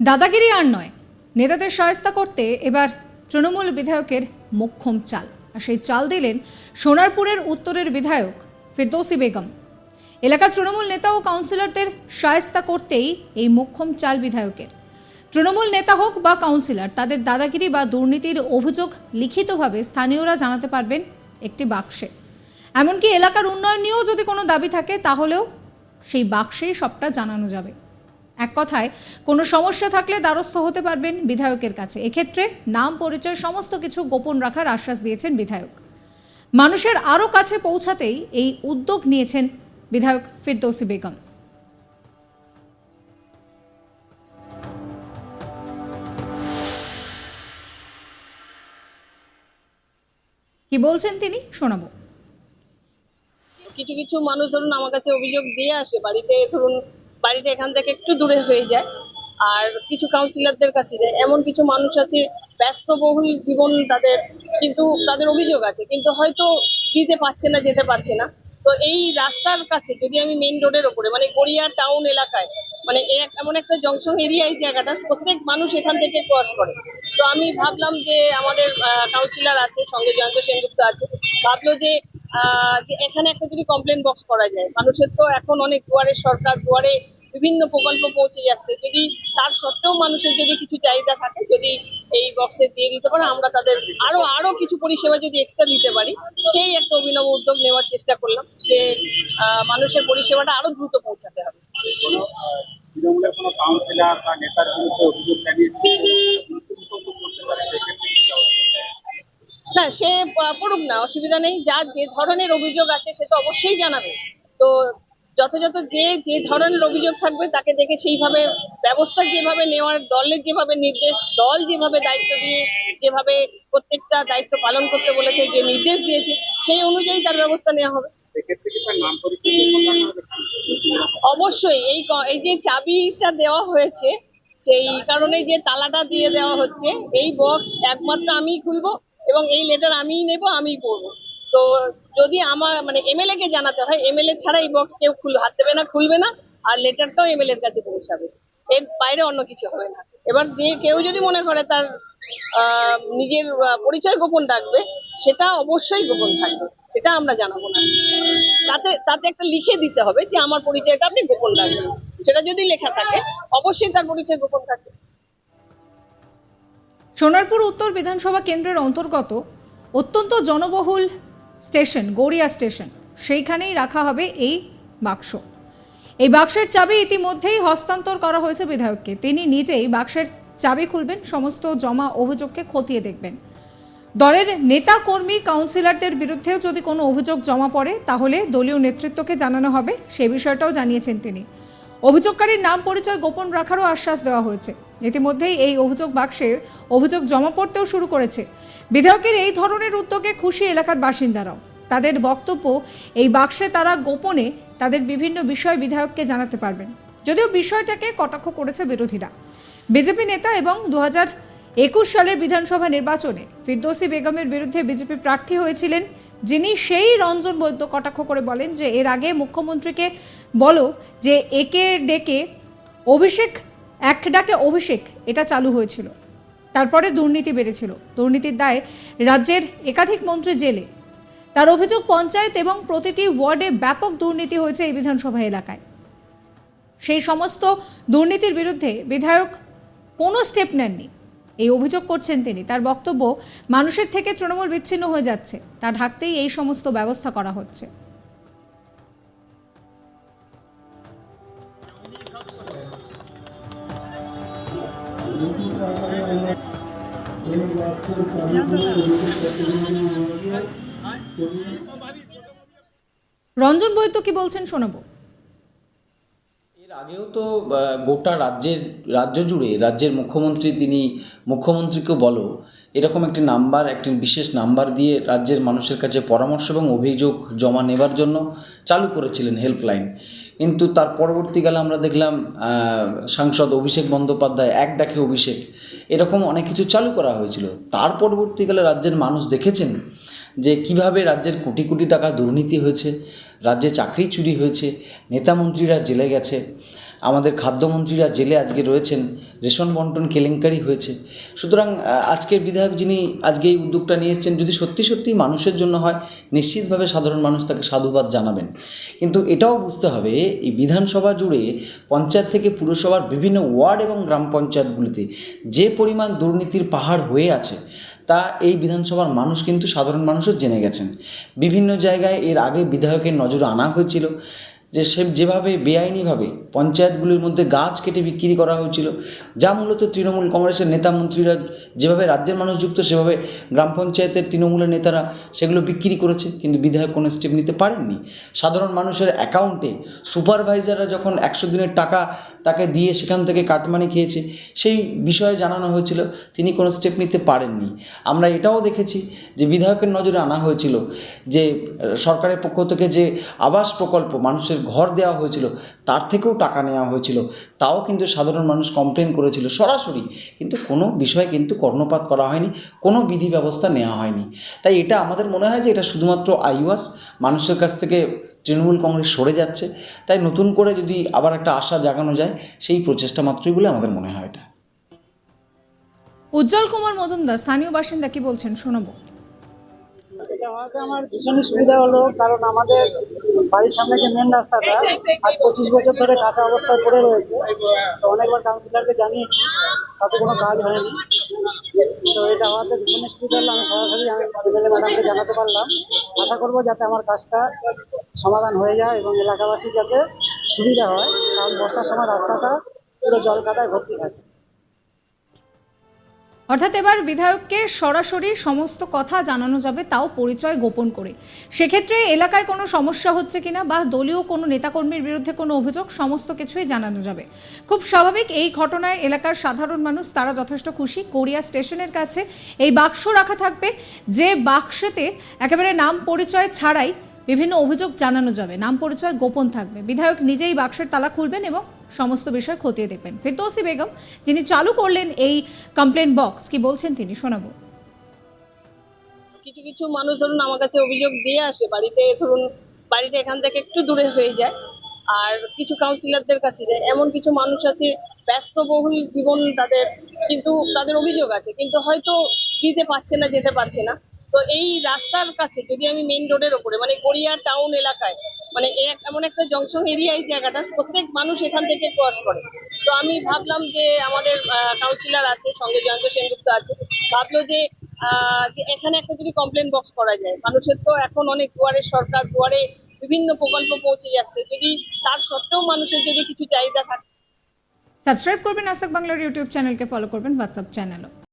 দাদাগিরি আর নয়, নেতাদের সহায়তা করতে এবার তৃণমূল বিধায়কের মোক্ষম চাল। আর সেই চাল দিলেন সোনারপুরের উত্তরের বিধায়ক ফিরদৌসি বেগম। এলাকার তৃণমূল নেতা ও কাউন্সিলরদের সহায়তা করতেই এই মোক্ষম চাল বিধায়কের। তৃণমূল নেতা হোক বা কাউন্সিলর, তাদের দাদাগিরি বা দুর্নীতির অভিযোগ লিখিতভাবে স্থানীয়রা জানাতে পারবেন একটি বাক্সে। এমনকি এলাকার উন্নয়ন নিয়েও যদি কোনো দাবি থাকে, তাহলেও সেই বাক্সেই সবটা জানানো যাবে। এক কথায়, কোনো সমস্যা থাকলে দ্বারস্থ হতে পারবেন বিধায়কের কাছে। এক্ষেত্রে নাম, পরিচয়, সমস্ত কিছু গোপন রাখার আশ্বাস দিয়েছেন বিধায়ক। মানুষের আরও কাছে পৌঁছাতেই এই উদ্যোগ নিয়েছেন বিধায়ক ফিরদৌসি বেগম। কি বলছেন তিনি? শোনাবো। কিছু কিছু মানুষ ধরুন আমার কাছে অভিযোগ দিয়ে আসে। বাড়িতে ধরুন বাড়িটা এখান থেকে একটু দূরে হয়ে যায়। আর কিছু কাউন্সিলরদের কাছে এমন কিছু মানুষ আছে ব্যস্তবহুল জীবন তাদের, কিন্তু তাদের অভিযোগ আছে। কিন্তু হয়তো দিতে পারছে না, যেতে পারছে না। তো এই রাস্তার কাছে যদি আমি মেইন রোডের ওপরে মানে গড়িয়া টাউন এলাকায় মানে এমন একটা জংশন এরিয়া এই জায়গাটা, প্রত্যেক মানুষ এখান থেকে ক্রস করে। তো আমি ভাবলাম যে আমাদের কাউন্সিলর আছে, সঙ্গে জয়ন্ত সেনগুপ্ত আছে। ভাবলো যে যে এখানে একটা যদি কমপ্লেন বক্স করা যায়, মানুষের তো এখন অনেক দুয়ারে সরকার, দুয়ারে বিভিন্ন প্রকল্প পৌঁছে যাচ্ছে। যদি তার সত্ত্বেও মানুষের যদি কিছু চাহিদা থাকে যদি এই বক্সে দিয়ে দিতে পারে আমরা তাদের আরও আরও কিছু পরিষেবা যদি এক্সট্রা দিতে পারি সেই একটা অভিনব উদ্যোগ নেওয়ার চেষ্টা করলাম যে মানুষের পরিষেবাটা আরও দ্রুত পৌঁছাতে হবে। তৃণমূলের কোনো কাউন্সিলর বা নেতার বিরুদ্ধে অভিযোগ জানিয়েছে মন্তব্য করতে পারে সেক্ষেত্রে কি ব্যবস্থা? না সে পড়ুক না অসুবিধা নেই। যার যে ধরনের অভিযোগ আছে সে তো অবশ্যই জানাবে। তো যথাযথ যে যে ধরনের অভিযোগ থাকবে তাকে দেখে সেইভাবে ব্যবস্থা যেভাবে নেওয়ার দলের যেভাবে নির্দেশ দল যেভাবে দায়িত্ব দিয়ে যেভাবে প্রত্যেকটা দায়িত্ব পালন করতে বলেছে যে নির্দেশ দিয়েছে সেই অনুযায়ী তার ব্যবস্থা নেওয়া হবে? অবশ্যই এই এই যে চাবিটা দেওয়া হয়েছে সেই কারণে যে তালাটা দিয়ে দেওয়া হচ্ছে এই বক্স একমাত্র আমিই খুলবো এবং এই লেটার আমিই নেব আমিই পড়ব তো যদি আমার মানে এমএলএ কে জানাতে হয় এমএলএ ছাড়া এই বক্স কেউ খুল হাত দেবে না, খুলবে না, আর লেটারটাও এমএলএ এর কাছে পৌঁছাবে। এর বাইরে অন্য কিছু হবে না। এবার যে কেউ যদি মনে করে তার নিজের পরিচয় গোপন রাখবে, সেটা অবশ্যই গোপন থাকবে। এটা আমরা জানাব না। তাতে তাতে একটা লিখে দিতে হবে যে আমার পরিচয়টা আপনি গোপন রাখবেন। সেটা যদি লেখা থাকে, অবশ্যই তার পরিচয় গোপন থাকবে। সোনারপুর উত্তর বিধানসভা কেন্দ্রের অন্তর্গত অত্যন্ত জনবহুল স্টেশন, গড়িয়া স্টেশন। সেইখানেই রাখা হবে এই বাক্স। এই বাক্সের চাবি ইতিমধ্যেই হস্তান্তর করা হয়েছে বিধায়ককে। তিনি নিজেই বাক্সের চাবি খুলবেন, সমস্ত জমা অভিযোগকে খতিয়ে দেখবেন। দলের নেতা, কর্মী, কাউন্সিলরদের বিরুদ্ধেও যদি কোনো অভিযোগ জমা পড়ে, তাহলে দলীয় নেতৃত্বকে জানানো হবে। সে বিষয়টাও জানিয়েছেন তিনি। অভিযোগকারীর নাম পরিচয় গোপন রাখারও আশ্বাস দেওয়া হয়েছে। ইতিমধ্যেই এই অভিযোগ বাক্সে অভিযোগ জমা পড়তেও শুরু করেছে। বিধায়কের এই ধরনের উদ্যোগে খুশি এলাকার বাসিন্দারাও। তাদের বক্তব্য এই বাক্সে তারা গোপনে তাদের বিভিন্ন বিষয় বিধায়ককে জানাতে পারবেন। যদিও বিষয়টাকে কটাক্ষ করেছে বিরোধীরা। বিজেপি নেতা এবং দু হাজার একুশ সালের বিধানসভা নির্বাচনে ফিরদৌসি বেগমের বিরুদ্ধে বিজেপি প্রার্থী হয়েছিলেন যিনি সেই রঞ্জন বৈদ্য কটাক্ষ করে বলেন যে এর আগে মুখ্যমন্ত্রীকে বলো যে একে ডেকে অভিষেক, এক ডাকে অভিষেক, এটা চালু হয়েছিল। তারপরে দুর্নীতি বেড়েছিল। দুর্নীতির দায়ে রাজ্যের একাধিক মন্ত্রী জেলে। তার অভিযোগ পঞ্চায়েত এবং প্রতিটি ওয়ার্ডে ব্যাপক দুর্নীতি হয়েছে এই বিধানসভা এলাকায়। সেই সমস্ত দুর্নীতির বিরুদ্ধে বিধায়ক কোনো স্টেপ নেননি। এই অভিযোগ করছেন তিনি। তার বক্তব্য, মানুষের থেকে তৃণমূল বিচ্ছিন্ন হয়ে যাচ্ছে। তা ঢাকতেই এই সমস্ত ব্যবস্থা করা হচ্ছে। রঞ্জন বৈদ্য কি বলছেন শোনাবো। আগেও তো গোটা রাজ্যের, রাজ্য জুড়ে রাজ্যের মুখ্যমন্ত্রী তিনি মুখ্যমন্ত্রীকে বলো, এরকম একটি নাম্বার, একটি বিশেষ নাম্বার দিয়ে রাজ্যের মানুষের কাছে পরামর্শ এবং অভিযোগ জমা নেবার জন্য চালু করেছিলেন হেল্পলাইন। কিন্তু তার পরবর্তীকালে আমরা দেখলাম সাংসদ অভিষেক বন্দ্যোপাধ্যায় এক ডাকে অভিষেক, এরকম অনেক কিছু চালু করা হয়েছিল। তার পরবর্তীকালে রাজ্যের মানুষ দেখেছেন যে কীভাবে রাজ্যের কোটি কোটি টাকা দুর্নীতি হয়েছে রাজ্যে চাকরি চুরি হয়েছে, নেতা মন্ত্রীরা জেলে গেছে, আমাদের খাদ্যমন্ত্রীরা জেলে আজকে রয়েছেন, রেশন বন্টন কেলেঙ্কারি হয়েছে। সুতরাং আজকের বিধায়ক যিনি আজকে এই উদ্যোগটা নিয়ে এসেছেন, যদি সত্যি সত্যি মানুষের জন্য হয়, নিশ্চিতভাবে সাধারণ মানুষ তাকে সাধুবাদ জানাবেন। কিন্তু এটাও বুঝতে হবে, এই বিধানসভা জুড়ে পঞ্চায়েত থেকে পুরসভার বিভিন্ন ওয়ার্ড এবং গ্রাম পঞ্চায়েতগুলিতে যে পরিমাণ দুর্নীতির পাহাড় হয়ে আছে তা এই বিধানসভার মানুষ কিন্তু সাধারণ মানুষও জেনে গেছেন। বিভিন্ন জায়গায় এর আগে বিধায়কের নজরে আনা হয়েছিল যে সে যেভাবে বেআইনিভাবে পঞ্চায়েতগুলির মধ্যে গাছ কেটে বিক্রি করা হয়েছিল, যা মূলত তৃণমূল কংগ্রেসের নেতা মন্ত্রীরা যেভাবে রাজ্যের মানুষ যুক্ত সেভাবে গ্রাম পঞ্চায়েতের তৃণমূলের নেতারা সেগুলো বিক্রি করেছে, কিন্তু বিধায়ক কোনো স্টেপ নিতে পারেননি। সাধারণ মানুষের অ্যাকাউন্টে সুপারভাইজাররা যখন একশো দিনের টাকা তাকে দিয়ে সেখান থেকে কাটমানি খেয়েছে। সেই বিষয়ে জানানো হয়েছিল, তিনি কোনো স্টেপ নিতে পারেননি। আমরা এটাও দেখেছি যে বিধায়কের নজরে আনা হয়েছিল যে, সরকারের পক্ষ থেকে যে আবাস প্রকল্প, মানুষের ঘর দেওয়া হয়েছিল, তার থেকেও টাকা নেওয়া হয়েছিল। তাও কিন্তু সাধারণ মানুষ কমপ্লেন করেছিল সরাসরি। কিন্তু কোনো বিষয়ে কিন্তু কর্ণপাত করা হয়নি, কোনো বিধি ব্যবস্থা নেওয়া হয়নি। তাই এটা আমাদের মনে হয় যে এটা শুধুমাত্র আইওয়াস মানুষের কাছ থেকে তৃণমূল কংগ্রেস সরে যাচ্ছে। তাই নতুন করে যদি আবার একটা আশা জাগানো যায় সেই প্রচেষ্টা মাত্রই বলে আমাদের মনে হয় এটা। উজ্জ্বল কুমার মজুমদার স্থানীয় বাসিন্দা কি বলছেন? শোনাবো। এটা হওয়াতে আমার ভীষণই সুবিধা হলো কারণ আমাদের বাড়ির সামনে যে মেন রাস্তাটা আজ পঁচিশ বছর ধরে কাঁচা অবস্থায় পড়ে রয়েছে। তো অনেকবার কাউন্সিলরকে জানিয়েছি তাতে কোনো কাজ হয়নি। তো এটা হওয়াতে ভীষণই সুবিধা হলো আমি সরাসরি আমি এমএলএ ম্যাডামকে জানাতে পারলাম। আশা করব যাতে আমার কাজটা সমাধান হয়ে যায় এবং এলাকাবাসীর যাতে সুবিধা হয়, কারণ বর্ষার সময় রাস্তাটা পুরো জল কাদায় ভর্তি থাকে। অর্থাৎ এবার বিধায়ককে সরাসরি সমস্ত কথা জানানো যাবে, তাও পরিচয় গোপন করে। সেক্ষেত্রে এলাকায় কোনো সমস্যা হচ্ছে কিনা বা দলীয় কোনো নেতাকর্মীর বিরুদ্ধে কোনো অভিযোগ, সমস্ত কিছুই জানানো যাবে। খুব স্বাভাবিক এই ঘটনায় এলাকার সাধারণ মানুষ, তারা যথেষ্ট খুশি। কোরিয়া স্টেশনের কাছে এই বাক্স রাখা থাকবে। যে বাক্সেতে একেবারে নাম পরিচয় ছাড়াই বিভিন্ন অভিযোগ জানানো যাবে। নাম পরিচয় গোপন থাকবে। বিধায়ক নিজেই বাক্সের তালা খুলবেন এবং সমস্ত বিষয় খতিয়ে দেখবেন। ফিরদৌসি বেগম, যিনি চালু করলেন এই কমপ্লেন বক্স কি বলছেন তিনি? শোনাবো। কিছু কিছু মানুষ ধরুন আমার কাছে অভিযোগ দিয়ে আসে। বাড়িতে ধরুন বাড়িটা এখান থেকে একটু দূরে হয়ে যায়। আর কিছু কাউন্সিলরদের কাছে যায়। এমন কিছু মানুষ আছে, ব্যস্তবহুল জীবন তাদের, কিন্তু তাদের অভিযোগ আছে। কিন্তু হয়তো দিতে পারছে না, যেতে পারছে না। তো এই রাস্তার কাছে, যদি আমি মেন রোডের ওপরে মানে গড়িয়া টাউন এলাকায় মানে এমন একটা জংশন এরিয়া এই জায়গাটা, প্রত্যেক মানুষ এখান থেকে ক্রস করে। তো আমি ভাবলাম যে আমাদের কাউন্সিলর আছে, সঙ্গে জয়ন্ত সেনগুপ্ত আছে, ভাবলো যে যে এখানে একটা যদি কমপ্লেন বক্স করা যায়, মানুষের তো এখন অনেক দুয়ারে সরকার, দুয়ারে বিভিন্ন প্রকল্প পৌঁছে যাচ্ছে, যদি তার সত্ত্বেও মানুষের যদি কিছু চাহিদা থাকে। সাবস্ক্রাইব করবেন আসাক বাংলার ইউটিউব চ্যানেলকে ফলো করবেন হোয়াটসঅ্যাপ চ্যানেলও